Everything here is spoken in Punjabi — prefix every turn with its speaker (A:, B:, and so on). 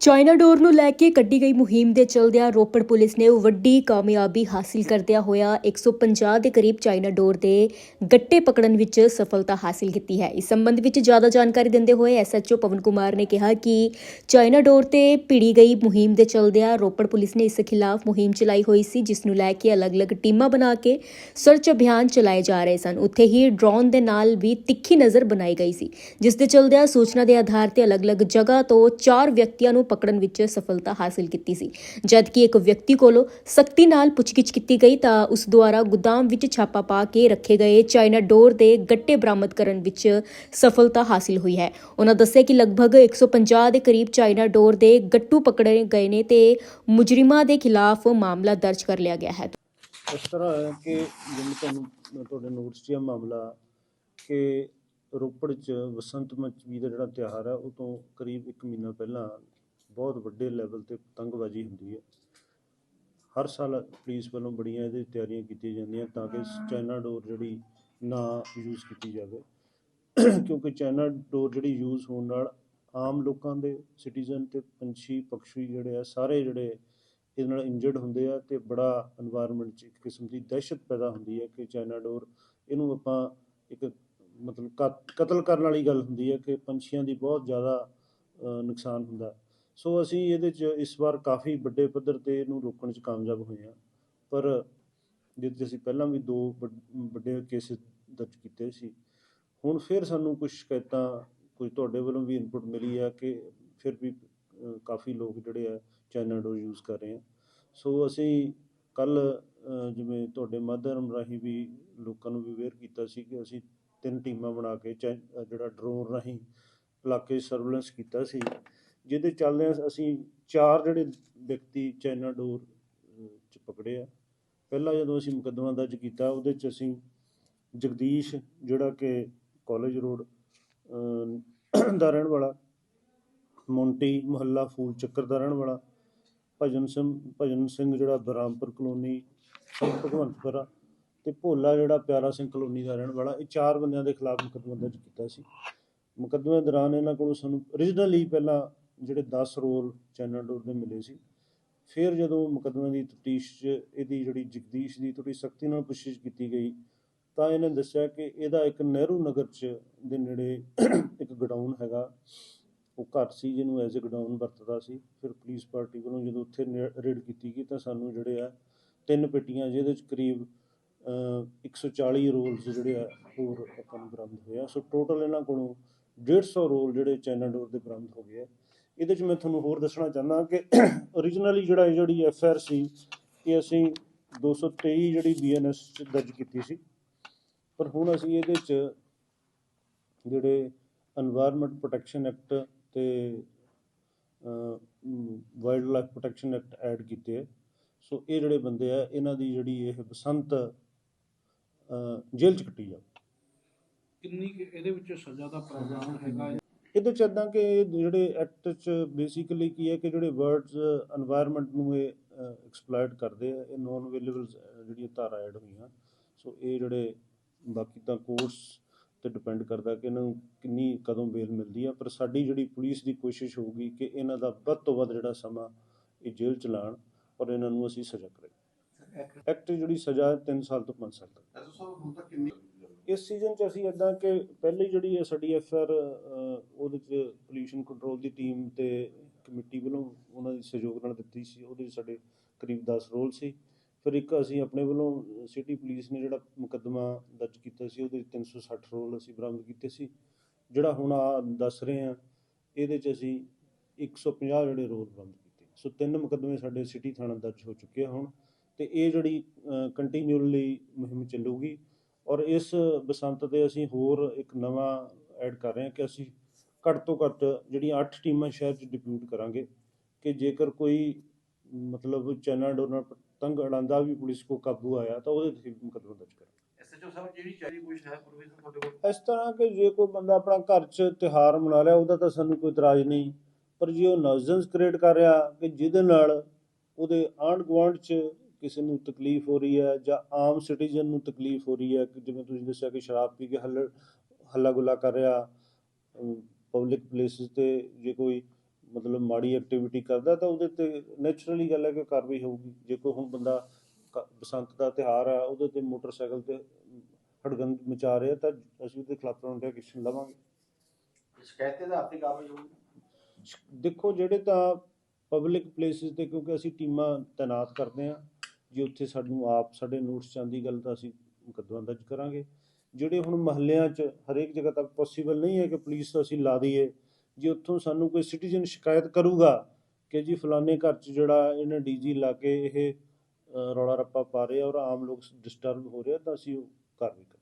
A: ਚਾਈਨਾ ਡੋਰ ਨੂੰ ਲੈ ਕੇ ਕੱਢੀ ਗਈ ਮੁਹਿੰਮ ਦੇ ਚਲਦਿਆਂ ਰੋਪੜ ਪੁਲਿਸ ਨੇ ਵੱਡੀ ਕਾਮਯਾਬੀ ਹਾਸਿਲ ਕਰਦਿਆਂ ਹੋਇਆ 150 ਦੇ ਕਰੀਬ ਚਾਈਨਾ ਡੋਰ ਦੇ ਗੱਟੇ ਪਕੜਨ ਵਿੱਚ ਸਫਲਤਾ ਹਾਸਿਲ ਕੀਤੀ ਹੈ। ਇਸ ਸੰਬੰਧ ਵਿੱਚ ਜ਼ਿਆਦਾ ਜਾਣਕਾਰੀ ਦਿੰਦੇ ਹੋਏ ਐਸਐਚਓ ਪਵਨ ਕੁਮਾਰ ਨੇ ਕਿਹਾ ਕਿ ਚਾਈਨਾ ਡੋਰ ਤੇ ਭਿੜੀ ਗਈ ਮੁਹਿੰਮ ਦੇ ਚਲਦਿਆਂ ਰੋਪੜ ਪੁਲਿਸ ਨੇ ਇਸ ਖਿਲਾਫ ਮੁਹਿੰਮ ਚਲਾਈ ਹੋਈ ਸੀ, ਜਿਸ ਨੂੰ ਲੈ ਕੇ ਅਲੱਗ-ਅਲੱਗ ਟੀਮਾਂ ਬਣਾ ਕੇ ਸਰਚ ਅਭਿਆਨ ਚਲਾਏ ਜਾ ਰਹੇ ਸਨ। ਉੱਥੇ ਹੀ ਡਰੋਨ ਦੇ ਨਾਲ ਵੀ ਤਿੱਖੀ ਨਜ਼ਰ ਬਣਾਈ ਗਈ ਸੀ, ਜਿਸ ਦੇ ਚਲਦਿਆਂ ਸੂਚਨਾ ਦੇ ਆਧਾਰ ਤੇ ਅਲੱਗ-ਅਲੱਗ ਜਗ੍ਹਾ ਤੋਂ ਚਾਰ ਵਿਅਕਤੀਆਂ ਨੂੰ ਪਕੜਨ ਵਿੱਚ ਸਫਲਤਾ ਹਾਸਿਲ ਕੀਤੀ ਸੀ। ਜਦਕਿ ਇੱਕ ਵਿਅਕਤੀ ਕੋਲੋਂ ਸਖਤੀ ਨਾਲ ਪੁੱਛਗਿੱਛ ਕੀਤੀ ਗਈ ਤਾਂ ਉਸ ਦੁਆਰਾ ਗੁਦਾਮ ਵਿੱਚ ਛਾਪਾ ਪਾ ਕੇ ਰੱਖੇ ਗਏ ਚਾਈਨਾ ਡੋਰ ਦੇ ਗੱਟੇ ਬਰਾਮਦ ਕਰਨ ਵਿੱਚ ਸਫਲਤਾ ਹਾਸਿਲ ਹੋਈ ਹੈ। ਉਹਨਾਂ ਦੱਸਿਆ ਕਿ ਲਗਭਗ 150 ਦੇ ਕਰੀਬ ਚਾਈਨਾ ਡੋਰ ਦੇ ਗੱਟੂ ਪਕੜੇ ਗਏ ਨੇ ਤੇ ਮੁਜਰਿਮਾਂ ਦੇ ਖਿਲਾਫ ਮਾਮਲਾ ਦਰਜ ਕਰ ਲਿਆ ਗਿਆ ਹੈ।
B: ਇਸ ਤਰ੍ਹਾਂ ਹੈ ਕਿ ਜਿਵੇਂ ਤੁਹਾਨੂੰ ਤੁਹਾਡੇ ਨੋਟਿਸ 'ਚ ਇਹ ਮਾਮਲਾ ਕਿ ਰੋਪੜ 'ਚ ਬਸੰਤ ਪੰਚਮੀ ਦਾ ਜਿਹੜਾ ਤਿਉਹਾਰ ਹੈ, ਉਹ ਤੋਂ ਕਰੀਬ 1 ਮਹੀਨਾ ਪਹਿਲਾਂ ਬਹੁਤ ਵੱਡੇ ਲੈਵਲ ਤੇ ਪਤੰਗਬਾਜ਼ੀ ਹੁੰਦੀ ਹੈ। ਹਰ ਸਾਲ ਪੁਲਿਸ ਵੱਲੋਂ ਬੜੀਆਂ ਇਹਦੇ ਤਿਆਰੀਆਂ ਕੀਤੀਆਂ ਜਾਂਦੀਆਂ ਤਾਂ ਕਿ ਚਾਈਨਾ ਡੋਰ ਜਿਹੜੀ ਨਾ ਯੂਜ਼ ਕੀਤੀ ਜਾਵੇ। ਕਿਉਂਕਿ ਚਾਈਨਾ ਡੋਰ ਜਿਹੜੀ ਯੂਜ਼ ਹੋਣ ਨਾਲ ਆਮ ਲੋਕਾਂ ਦੇ ਸਿਟੀਜ਼ਨ ਤੇ ਪੰਛੀ ਪਕਸ਼ੀ ਜਿਹੜੇ ਆ ਸਾਰੇ ਜਿਹੜੇ ਇਹਦੇ ਨਾਲ ਇੰਜਰਡ ਹੁੰਦੇ ਆ ਤੇ ਬੜਾ এনवायरमेंट 'ਚ ਇੱਕ ਕਿਸਮ ਦੀ ਦਹਿਸ਼ਤ ਪੈਦਾ ਹੁੰਦੀ ਹੈ ਕਿ ਚਾਈਨਾ ਡੋਰ ਇਹਨੂੰ ਆਪਾਂ ਇੱਕ ਮਤਲਬ ਕਤਲ ਕਰਨ ਵਾਲੀ ਗੱਲ ਹੁੰਦੀ ਹੈ ਕਿ ਪੰਛੀਆਂ ਦੀ ਬਹੁਤ ਜ਼ਿਆਦਾ ਨੁਕਸਾਨ ਹੁੰਦਾ। ਸੋ ਅਸੀਂ ਇਹਦੇ 'ਚ ਇਸ ਵਾਰ ਕਾਫੀ ਵੱਡੇ ਪੱਧਰ ਤੇ ਇਹਨੂੰ ਰੋਕਣ 'ਚ ਕਾਮਯਾਬ ਹੋਏ ਹਾਂ। ਪਰ ਜਿੱਥੇ ਅਸੀਂ ਪਹਿਲਾਂ ਵੀ ਦੋ ਵੱਡ- ਵੱਡੇ ਕੇਸ ਦਰਜ ਕੀਤੇ ਸੀ, ਹੁਣ ਫਿਰ ਸਾਨੂੰ ਕੁਝ ਸ਼ਿਕਾਇਤਾਂ, ਕੁਝ ਤੁਹਾਡੇ ਵੱਲੋਂ ਵੀ ਇਨਪੁਟ ਮਿਲੀ ਆ ਕਿ ਫਿਰ ਵੀ ਕਾਫੀ ਲੋਕ ਜਿਹੜੇ ਆ ਚਾਈਨਾ ਡੋਰ ਯੂਜ਼ ਕਰ ਰਹੇ ਆ। ਸੋ ਅਸੀਂ ਕੱਲ ਜਿਵੇਂ ਤੁਹਾਡੇ ਮਾਧਿਅਮ ਰਾਹੀਂ ਵੀ ਲੋਕਾਂ ਨੂੰ ਵੀ ਅਵੇਅਰ ਕੀਤਾ ਸੀ ਕਿ ਅਸੀਂ ਤਿੰਨ ਟੀਮਾਂ ਬਣਾ ਕੇ ਚੈ- ਜਿਹੜਾ ਡਰੋਨ ਰਾਹੀਂ ਇਲਾਕੇ ਸਰਵੇਲੈਂਸ ਕੀਤਾ ਸੀ। ਜਿਹਦੇ ਚੱਲਦਿਆਂ ਅਸੀਂ ਚਾਰ ਜਿਹੜੇ ਵਿਅਕਤੀ ਚਾਈਨਾ ਡੋਰ ਚ ਪਕੜੇ ਆ। ਪਹਿਲਾਂ ਜਦੋਂ ਅਸੀਂ ਮੁਕੱਦਮਾ ਦਰਜ ਕੀਤਾ, ਉਹਦੇ ਚ ਅਸੀਂ ਜਗਦੀਸ਼, ਜਿਹੜਾ ਕਿ ਕਾਲਜ ਰੋਡ ਦਾ ਰਹਿਣ ਵਾਲਾ, ਮੌਂਟੀ ਮੁਹੱਲਾ ਫੂਲ ਚੱਕਰ ਦਾ ਰਹਿਣ ਵਾਲਾ, ਭਜਨ ਸਿੰਘ ਭਜਨ ਸਿੰਘ ਜਿਹੜਾ ਬਰਾਮਪੁਰ ਕਲੋਨੀ, ਭਗਵੰਤਪੁਰਾ ਤੇ ਭੋਲਾ ਜਿਹੜਾ ਪਿਆਰਾ ਸਿੰਘ ਕਲੋਨੀ ਦਾ ਰਹਿਣ ਵਾਲਾ, ਇਹ ਚਾਰ ਬੰਦਿਆਂ ਦੇ ਖਿਲਾਫ ਮੁਕੱਦਮਾ ਦਰਜ ਕੀਤਾ ਸੀ। ਮੁਕੱਦਮੇ ਦੌਰਾਨ ਇਹਨਾਂ ਕੋਲੋਂ ਸਾਨੂੰ, originally ਪਹਿਲਾਂ ਜਿਹੜੇ 10 ਰੋਲ ਚੈਨਲ ਡੋਰ ਦੇ ਮਿਲੇ ਸੀ। ਫਿਰ ਜਦੋਂ ਮੁਕੱਦਮੇ ਦੀ ਤਫਤੀਸ਼ 'ਚ ਇਹਦੀ ਜਿਹੜੀ ਜਗਦੀਸ਼ ਦੀ ਥੋੜੀ ਸਖਤੀ ਨਾਲ ਪੁੱਛਿਸ਼ ਕੀਤੀ ਗਈ ਤਾਂ ਇਹਨੇ ਦੱਸਿਆ ਕਿ ਇਹਦਾ ਇੱਕ ਨਹਿਰੂ ਨਗਰ 'ਚ ਦੇ ਨੇੜੇ ਇੱਕ ਗਡਾਊਨ ਹੈਗਾ। ਉਹ ਘਰ ਸੀ ਜਿਹਨੂੰ ਐਜ਼ ਅ ਗਡਾਊਨ ਵਰਤਦਾ ਸੀ। ਫਿਰ ਪੁਲਿਸ ਪਾਰਟੀ ਵੱਲੋਂ ਜਦੋਂ ਉੱਥੇ ਰੇਡ ਕੀਤੀ ਗਈ ਤਾਂ ਸਾਨੂੰ ਜਿਹੜੇ ਆ ਤਿੰਨ ਪੇਟੀਆਂ ਜਿਹਦੇ 'ਚ ਕਰੀਬ ਅ, 140 ਰੋਲਸ ਜਿਹੜੇ ਆ ਹੋਰ ਆਪਾਂ ਨੂੰ ਬਰਾਮਦ ਹੋਏ ਆ। ਸੋ ਟੋਟਲ ਇਹਨਾਂ ਕੋਲੋਂ 150 ਰੋਲ ਜਿਹੜੇ ਚਾਈਨਾ ਡੋਰ ਦੇ ਬਰਾਮਦ ਹੋ ਗਏ ਆ। ਇਹਦੇ 'ਚ ਮੈਂ ਤੁਹਾਨੂੰ ਹੋਰ ਦੱਸਣਾ ਚਾਹੁੰਦਾ ਕਿ origignally ਜਿਹੜਾ ਇਹ ਜਿਹੜੀ ਐਫ ਆਰ ਸੀ, ਇਹ ਅਸੀਂ 223 ਜਿਹੜੀ ਬੀ ਬੀਐਨਐਸ 'ਚ ਦਰਜ ਕੀਤੀ ਸੀ। ਪਰ ਹੁਣ ਅਸੀਂ ਇਹਦੇ 'ਚ ਜਿਹੜੇ এনवायरमेंट ਪ੍ਰੋਟੈਕਸ਼ਨ ਐਕਟ ਤੇ wildlife protection act add ਕੀਤੇ ਹੈ ਸੋ ਇਹ ਜਿਹੜੇ ਬੰਦੇ ਆ, ਇਹਨਾਂ ਦੀ ਜਿਹੜੀ ਇਹ ਬਸੰਤ ਜੇਲ੍ਹ ਚ ਕੱਟੀ ਜਾ
C: ਕਿੰਨੀ ਇਹਦੇ ਵਿੱਚ ਸਜ਼ਾ ਦਾ ਪ੍ਰਾਵਧਾਨ ਹੈਗਾ?
B: ਇਹਦੇ ਚ ਇਦਾਂ ਕਿ ਜਿਹੜੇ ਐਕਟ ਚ ਬੇਸਿਕਲੀ ਕੀ ਹੈ ਕਿ ਜਿਹੜੇ ਵਰਡਸ এনवायरमेंट ਨੂੰ ਇਹ ਐਕਸਪਲੋਇਟ ਕਰਦੇ ਆ ਇਹ ਨੋਨ ਅਵੇਲੇਬਲ ਜਿਹੜੀਆਂ ਧਾਰਾ ਐਡ ਹੋਈਆਂ। ਸੋ ਇਹ ਜਿਹੜੇ ਬਾਕੀ ਤਾਂ ਕੋਰਸ ਤੇ ਡਿਪੈਂਡ ਕਰਦਾ ਕਿ ਇਹਨਾਂ ਨੂੰ ਕਿੰਨੀ ਕਦੋਂ ਬੇਲ ਮਿਲਦੀ ਆ। ਪਰ ਸਾਡੀ ਜਿਹੜੀ ਪੁਲਿਸ ਦੀ ਕੋਸ਼ਿਸ਼ ਹੋਊਗੀ ਕਿ ਇਹਨਾਂ ਦਾ ਵੱਧ ਤੋਂ ਵੱਧ ਜਿਹੜਾ ਸਮਾਂ ਇਹ ਜੇਲ੍ਹ ਚ ਲਾਣ ਔਰ ਇਹਨਾਂ ਨੂੰ ਅਸੀਂ ਸਜ਼ਾ ਕਰੀਏ ਐਕਟ ਜਿਹੜੀ ਸਜ਼ਾ 3 ਸਾਲ ਤੋਂ 5 ਸਾਲ ਤੱਕ। ਇਸ ਸੀਜ਼ਨ ਚ ਅਸੀਂ ਇਦਾਂ ਕਿ ਪਹਿਲੀ ਜਿਹੜੀ ਸਾਡੀ ਐਫਆਰ ਉਹਦੇ 'ਚ ਪੋਲੂਸ਼ਨ ਕੰਟਰੋਲ ਦੀ ਟੀਮ ਤੇ ਕਮੇਟੀ ਵੱਲੋਂ ਉਹਨਾਂ ਦੀ ਸਹਿਯੋਗ ਨਾਲ ਦਿੱਤੀ ਸੀ, ਉਹਦੇ 'ਚ ਸਾਡੇ ਕਰੀਬ 10 ਰੋਲ ਸੀ। ਫਿਰ ਇੱਕ ਅਸੀਂ ਆਪਣੇ ਵੱਲੋਂ ਸਿਟੀ ਪੁਲਿਸ ਨੇ ਜਿਹੜਾ ਮੁਕੱਦਮਾ ਦਰਜ ਕੀਤਾ ਸੀ, ਉਹਦੇ 'ਚ 360 ਰੋਲ ਅਸੀਂ ਬਰਾਮਦ ਕੀਤੇ ਸੀ। ਜਿਹੜਾ ਹੁਣ ਆ ਦੱਸ ਰਹੇ ਆ ਇਹਦੇ 'ਚ ਅਸੀਂ 150 ਜਿਹੜੇ ਰੋਲ ਬਰਾਮਦ ਕੀਤੇ। ਸੋ ਤਿੰਨ ਮੁਕੱਦਮੇ ਸਾਡੇ ਸਿਟੀ ਥਾਣਾ ਦਰਜ ਹੋ ਚੁੱਕੇ ਆ ਹੁਣ ਤੇ ਇਹ ਜਿਹੜੀ ਕੰਟੀਨਿਊਲੀ ਮੁਹਿੰਮ ਚੱਲੂਗੀ। ਔਰ ਇਸ ਬਸੰਤ ਤੇ ਅਸੀਂ ਹੋਰ ਇੱਕ ਨਵਾਂ ਐਡ ਕਰ ਰਹੇ ਹਾਂ ਕਿ ਅਸੀਂ ਘੱਟ ਤੋਂ ਘੱਟ ਜਿਹੜੀਆਂ 8 ਟੀਮਾਂ ਸ਼ਹਿਰ 'ਚ ਡਿਪਿਊਟ ਕਰਾਂਗੇ ਕਿ ਜੇਕਰ ਕੋਈ ਮਤਲਬ ਚਾਈਨਾ ਡੋਰ ਨਾਲ ਪਤੰਗ ਉਡਾਉਂਦਾ ਵੀ ਪੁਲਿਸ ਕੋ ਕਾਬੂ ਆਇਆ ਤਾਂ ਉਹਦੇ ਤੇ ਮੁਕੱਦਮਾ ਦਰਜ ਕਰਾਂਗੇ।
C: ਐਸਐਚਓ ਸਾਹਿਬ ਜਿਹੜੀ ਚਾਹੀਦੀ ਕੋਈ ਹੈ ਪ੍ਰੋਵੀਜ਼ਨ ਤੁਹਾਡੇ ਕੋਲ
B: ਇਸ ਤਰ੍ਹਾਂ ਕਿ ਜੇ ਕੋਈ ਬੰਦਾ ਆਪਣਾ ਘਰ 'ਚ ਤਿਉਹਾਰ ਮਨਾ ਰਿਹਾ ਉਹਦਾ ਤਾਂ ਸਾਨੂੰ ਕੋਈ ਇਤਰਾਜ਼ ਨਹੀਂ। ਪਰ ਜੇ ਉਹ ਨੌਜ਼ਨਸ ਕ੍ਰੀਏਟ ਕਰ ਰਿਹਾ ਕਿ ਜਿਹਦੇ ਨਾਲ ਉਹਦੇ ਆਂਢ ਗੁਆਂਢ 'ਚ ਕਿਸੇ ਨੂੰ ਤਕਲੀਫ ਹੋ ਰਹੀ ਹੈ ਜਾਂ ਆਮ ਸਿਟੀਜ਼ਨ ਨੂੰ ਤਕਲੀਫ ਹੋ ਰਹੀ ਹੈ ਕਿ ਜਿਵੇਂ ਤੁਸੀਂ ਦੱਸਿਆ ਕਿ ਸ਼ਰਾਬ ਪੀ ਕੇ ਹੱਲ ਹੱਲਾ ਗੁੱਲਾ ਕਰ ਰਿਹਾ ਪਬਲਿਕ ਪਲੇਸਿਸ ਤੇ ਜੇ ਕੋਈ ਮਤਲਬ ਮਾੜੀ ਐਕਟੀਵਿਟੀ ਕਰਦਾ ਤਾਂ ਉਹਦੇ ਤੇ ਨੇਚਰਲੀ ਗੱਲ ਹੈ ਕਿ ਕਾਰਵਾਈ ਹੋਊਗੀ। ਜੇ ਕੋਈ ਹੁਣ ਬੰਦਾ ਕ- ਬਸੰਤ ਦਾ ਤਿਉਹਾਰ ਆ ਉਹਦੇ ਤੇ ਮੋਟਰਸਾਈਕਲ ਤੇ ਹੜਗੰਦ ਮਚਾ ਰਿਹਾ ਤਾਂ ਅਸੀਂ ਉਹਦੇ ਖਿਲਾਫ ਪ੍ਰੋਨਟੈਕ ਐਕਸ਼ਨ ਲਵਾਂਗੇ।
D: ਸ਼ਿਕਾਇਤ ਦੇ ਆਧਾਰ ਤੇ ਕਾਰਵਾਈ ਹੋਊਗੀ?
B: ਦੇਖੋ ਜਿਹੜੇ ਤਾਂ ਪਬਲਿਕ ਪਲੇਸਿਸ ਤੇ ਕਿਉਂਕਿ ਅਸੀਂ ਟੀਮਾਂ ਤਾਇਨਾਤ ਕਰਦੇ ਹਾਂ ਜੇ ਉੱਥੇ ਸਾਨੂੰ ਆਪ ਸਾਡੇ ਨੋਟਿਸ ਚਾਂਦੀ ਗੱਲ ਤਾਂ ਅਸੀਂ ਮੁਕੱਦਮਾ ਦਰਜ ਕਰਾਂਗੇ। ਜਿਹੜੇ ਹੁਣ ਮਹੱਲਿਆਂ 'ਚ ਹਰੇਕ ਜਗ੍ਹਾ ਤੱਕ ਪੋਸੀਬਲ ਨਹੀਂ ਹੈ ਕਿ ਪੁਲਿਸ ਅਸੀਂ ਲਾ ਦਈਏ, ਜੇ ਉੱਥੋਂ ਸਾਨੂੰ ਕੋਈ ਸਿਟੀਜ਼ਨ ਸ਼ਿਕਾਇਤ ਕਰੂਗਾ ਕਿ ਜੀ ਫਲਾਣੇ ਘਰ 'ਚ ਜਿਹੜਾ ਇਹਨਾਂ ਡੀਜੀ ਲਾ ਕੇ ਇਹ ਰੌਲਾ ਰੱਪਾ ਪਾ ਰਿਹਾ ਔਰ ਆਮ ਲੋਕ ਡਿਸਟਰਬ ਹੋ ਰਿਹਾ ਤਾਂ ਅਸੀਂ ਉਹ ਕਾਰਵਾਈ ਕਰਾਂਗੇ।